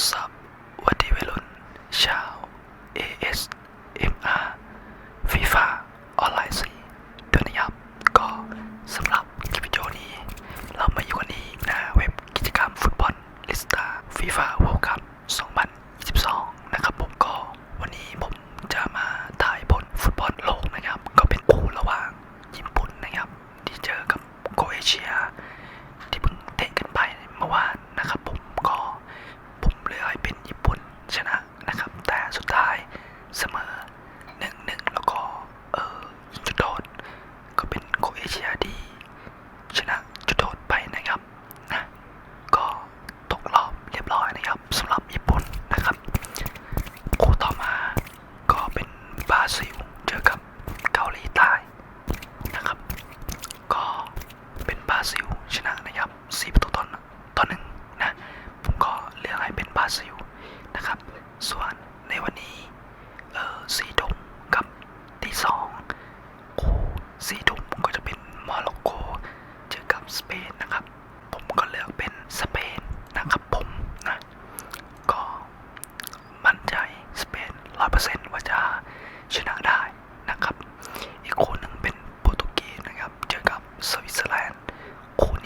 up?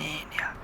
คู่นี้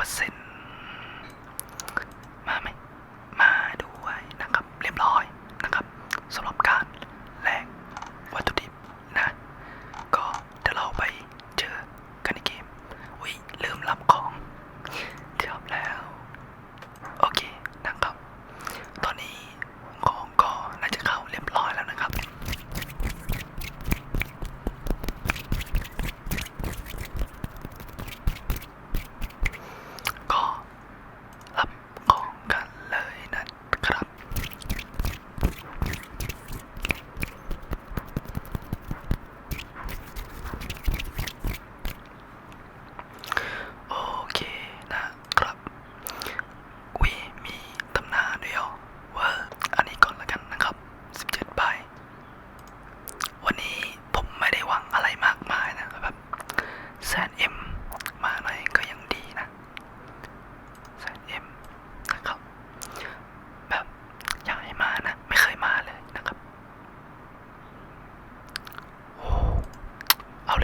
opposite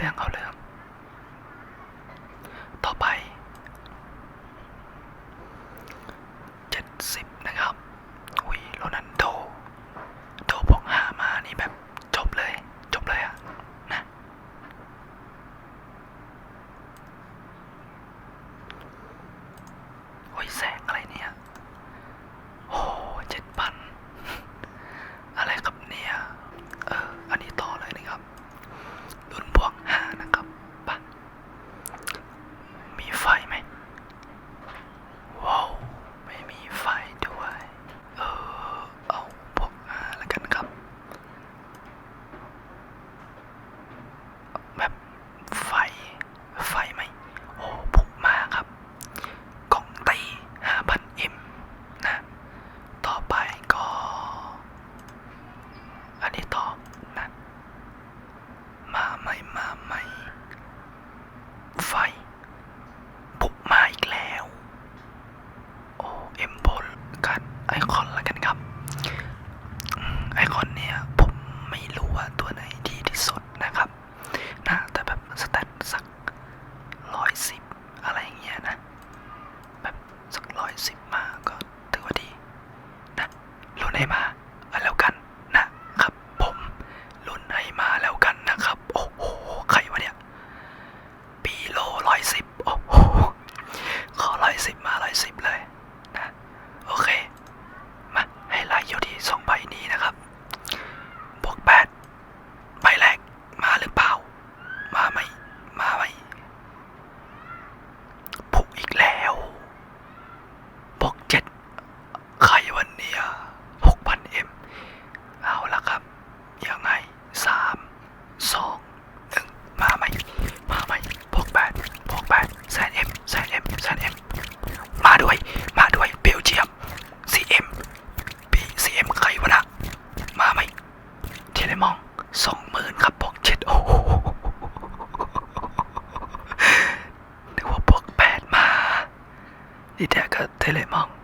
รื่องเอาเรื่อง ไอคอนละกันครับไอคอนเนี่ยผมไม่รู้ว่าตัวไหนดีที่สุดนะครับนะแต่แบบสแตทสักร้อยสิบอะไรอย่างเงี้ยนะ แบบสักร้อยสิบมาก็ถือว่าดีนะรุ่นไอมา テレマン。